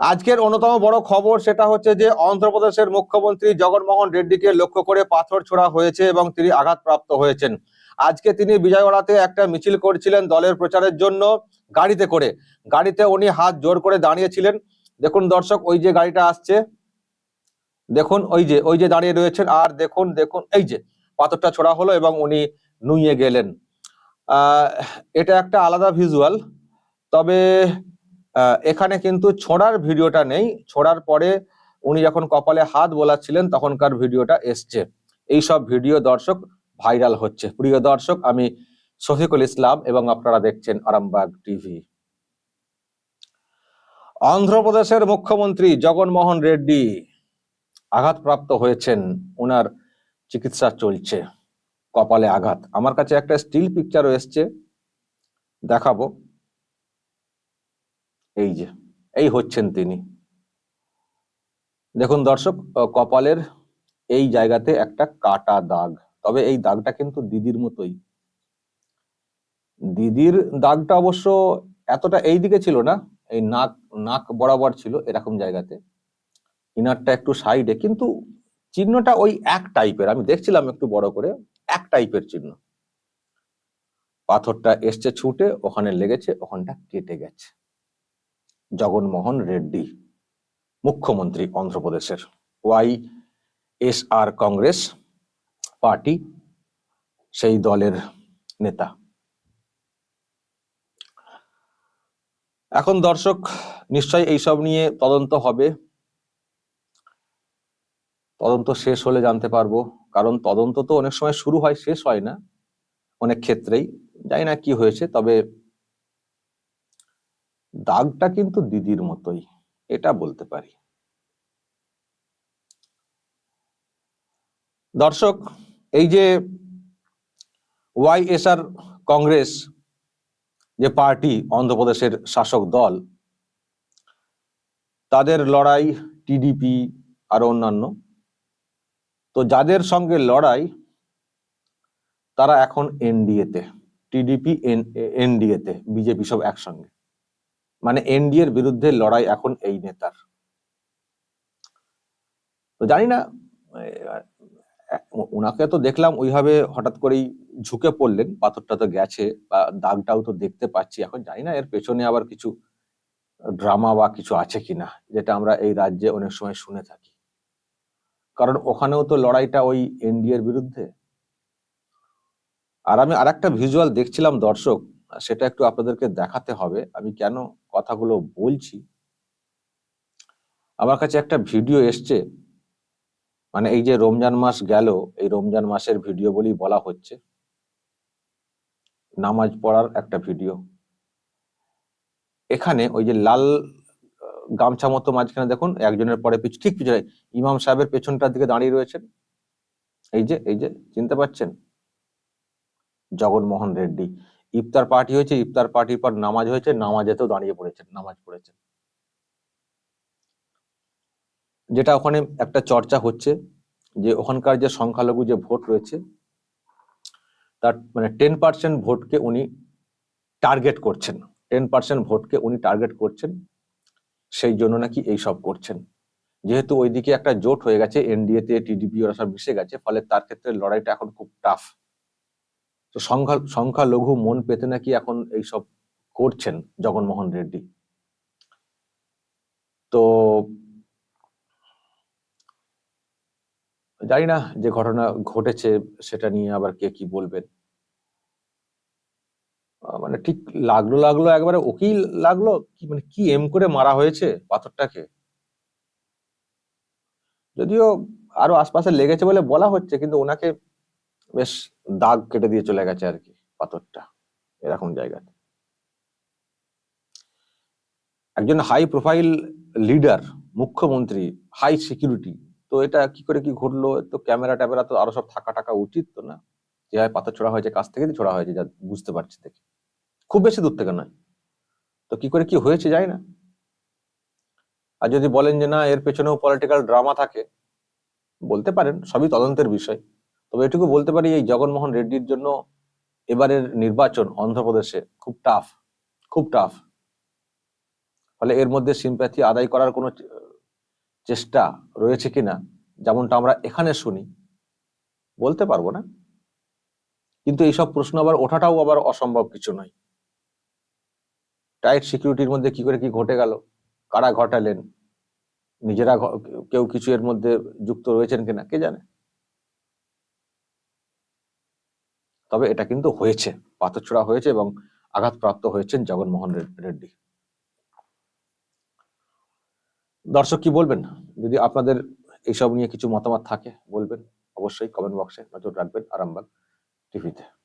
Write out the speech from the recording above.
আজকের অন্যতম বড় খবর সেটা হচ্ছে যে অন্ধ্রপ্রদেশের মুখ্যমন্ত্রী জগনমোহন রেড্ডিকে লক্ষ্য করে পাথর ছোড়া হয়েছে এবং তিনি আঘাতপ্রাপ্ত হয়েছেন। আজকে তিনি বিজয়ওয়াড়াতে একটা মিছিল করছিলেন দলের প্রচারের জন্য গাড়িতে করে। গাড়িতে উনি হাত জোর করে দাঁড়িয়েছিলেন। দেখুন দর্শক, ওই যে গাড়িটা আসছে। দেখুন, ওই যে ওই যে দাঁড়িয়ে রয়েছেন আর দেখুন দেখুন, এই যে পাথরটা ছোড়া হলো এবং উনি নুইয়ে গেলেন। এটা একটা আলাদা ভিজুয়াল তবে এখানে কিন্তু ছোড়ার ভিডিওটা নেই। ছোড়ার পরে উনি যখন কপালে হাত বোলাচ্ছিলেন, তখনকার ভিডিওটা এসছে। এই সব ভিডিও দর্শক ভাইরাল হচ্ছে। প্রিয় দর্শক, আমি শফিকুল ইসলাম এবং আপনারা দেখছেন আরামবাগ টিভি। অন্ধ্রপ্রদেশের মুখ্যমন্ত্রী জগনমোহন রেড্ডি আঘাতপ্রাপ্ত হয়েছেন। ওনার চিকিৎসা চলছে। কপালে আঘাত। আমার কাছে একটা স্টিল পিকচারও এসছে। দেখাবো। এই যে, এই হচ্ছেন তিনি। দেখুন দর্শক কপালের এই জায়গাতে একটা কাটা দাগ। তবে এই দাগটা কিন্তু দিদির মতোই। দিদির দাগটা অবশ্য এতটা এই দিকে ছিল না, এই নাক নাক বরাবর ছিল এরকম জায়গাতে। ইনারটা একটু সাইডে, কিন্তু চিহ্নটা ওই এক টাইপের। আমি দেখছিলাম একটু বড় করে, এক টাইপের চিহ্ন। পাথরটা এসছে ছুটে, ওখানে লেগেছে, ওখানটা কেটে গেছে। জগনমোহন রেড্ডি, মুখ্যমন্ত্রী অন্ধ্রপ্রদেশের। Y S R Congress party, সেই দলের নেতা। এখন দর্শক, নিশ্চয়ই এইসব নিয়ে তদন্ত হবে। তদন্ত শেষ হলে জানতে পারব, কারণ তদন্ত তো অনেক সময় শুরু হয়, শেষ হয় না। অনেক ক্ষেত্রেই। জানি না কি হয়েছে, তবে দাগটা কিন্তু দিদির মতোই, এটা বলতে পারি। দর্শক, এই যে ওয়াইএসআর কংগ্রেস যে পার্টি অন্ধ্রপ্রদেশের শাসক দল, তাদের লড়াই টিডিপি আরও অন্যান্য, তো যাদের সঙ্গে লড়াই তারা এখন এনডিএতে টিডিপি এনডিএতে বিজেপি সব একসঙ্গে। মানে এনডিএর বিরুদ্ধে লড়াই এখন এই নেতার। তো জানি না ওনাকে তো দেখলাম ওইভাবে হঠাৎ করেই ঝুঁকে পড়লেন, পাথরটা তো গেছে বা দাগটাও তো দেখতে পাচ্ছি। এখন জানি না এর পেছনে আবার কিছু ড্রামা বা কিছু আছে কিনা, যেটা আমরা এই রাজ্যে অনেক সময় শুনে থাকি। কারণ ওখানেও তো লড়াইটা ওই এনডিএর বিরুদ্ধে। আর আমি আরেকটা ভিজুয়াল দেখছিলাম দর্শক, সেটা একটু আপনাদেরকে দেখাতে হবে। আমি কেন কথাগুলো বলছি। আমার কাছে একটা ভিডিও এসছে। মানে এই যে রমজান মাস গেল, এই রমজান মাসের ভিডিও বলেই বলা হচ্ছে। নামাজ পড়ার একটা ভিডিও। এখানে ওই যে লাল গামছা মতো মাঝখানে দেখুন, একজনের পরে পিছু, ঠিক পিছনে, ইমাম সাহেবের পেছনটার দিকে দাঁড়িয়ে রয়েছেন। এই যে এই যে, চিনতে পারছেন জগনমোহন রেড্ডি। ইফতার পার্টি হয়েছে, ইফতার পার্টির পর নামাজ হয়েছে, নামাজেতেও দাঁড়িয়ে পড়েছেন, নামাজ পড়েছেন। যেটা ওখানে একটা চর্চা হচ্ছে, যে ওখানকার যে সংখ্যালঘু যে ভোট রয়েছে, তার মানে টেন পার্সেন্ট ভোটকে উনি টার্গেট করছেন। টেন পার্সেন্ট ভোটকে উনি টার্গেট করছেন, সেই জন্য নাকি এই সব করছেন। যেহেতু ওইদিকে একটা জোট হয়ে গেছে এনডিএ তে টিডিপি ওরা সব মিশে গেছে, ফলে তার ক্ষেত্রে লড়াইটা এখন খুব টাফ তো সংখ্যা, সংখ্যালঘু মন পেতে নাকি এখন এইসব করছেন জগনমোহন রেড্ডি? তো জানি না যে ঘটনা ঘটেছে সেটা নিয়ে আবার কে কি বলবেন। মানে ঠিক লাগল লাগল, একবারে ওকেই লাগল কি মানে কি এম করে মারা হয়েছে পাথরটাকে? যদিও আরও আশপাশে লেগেছে বলে বলা হচ্ছে, কিন্তু ওনাকে বেশ দাগ কেটে দিয়ে চলে গেছে আর কি পাথরটা এরকম জায়গাতে একজন হাই প্রোফাইল লিডার মুখ্যমন্ত্রী হাই সিকিউরিটি তো এটা কি করে কি ঘটলো? তো ক্যামেরা ট্যামেরা তো আরও সব থাকা টাকা উচিত তো না? যেভাবে পাথর ছোড়া হয়েছে, কাছ থেকে ছোড়া হয়েছে, যা বুঝতে পারছি দেখে। খুব বেশি দূর থেকে নয়। তো কি করে কি হয়েছে যায় না? আর যদি বলেন যে না, এর পেছনেও পলিটিক্যাল ড্রামা থাকে, বলতে পারেন, সবই তদন্তের বিষয়। তবে এটুকু বলতে পারি, এই জগনমোহন রেড্ডির জন্য এবারের নির্বাচন অন্ধ্রপ্রদেশে খুব টাফ খুব টাফ ফলে এর মধ্যে সিম্প্যাথি আদায় করার কোনো চেষ্টা রয়েছে কিনা, যেমনটা আমরা এখানে শুনি, বলতে পারব না। কিন্তু এইসব প্রশ্ন আবার ওঠাটাও আবার অসম্ভব কিছু নয়। টাইট সিকিউরিটির মধ্যে কি করে কি ঘটে গেল, কারা ঘটালেন, নিজেরা কেউ কিছু এর মধ্যে যুক্ত রয়েছেন কিনা, কে জানে? তবে এটা কিন্তু হয়েছে। পাথর ছোড়া হয়েছে এবং আঘাতপ্রাপ্ত হয়েছেন জগনমোহন রেড- রেড্ডি। দর্শক কি বলবেন? যদি আপনাদের এইসব নিয়ে কিছু মতামত থাকে বলবেন, অবশ্যই কমেন্ট বক্সে নজর রাখবেন আরামবাগ টিভিতে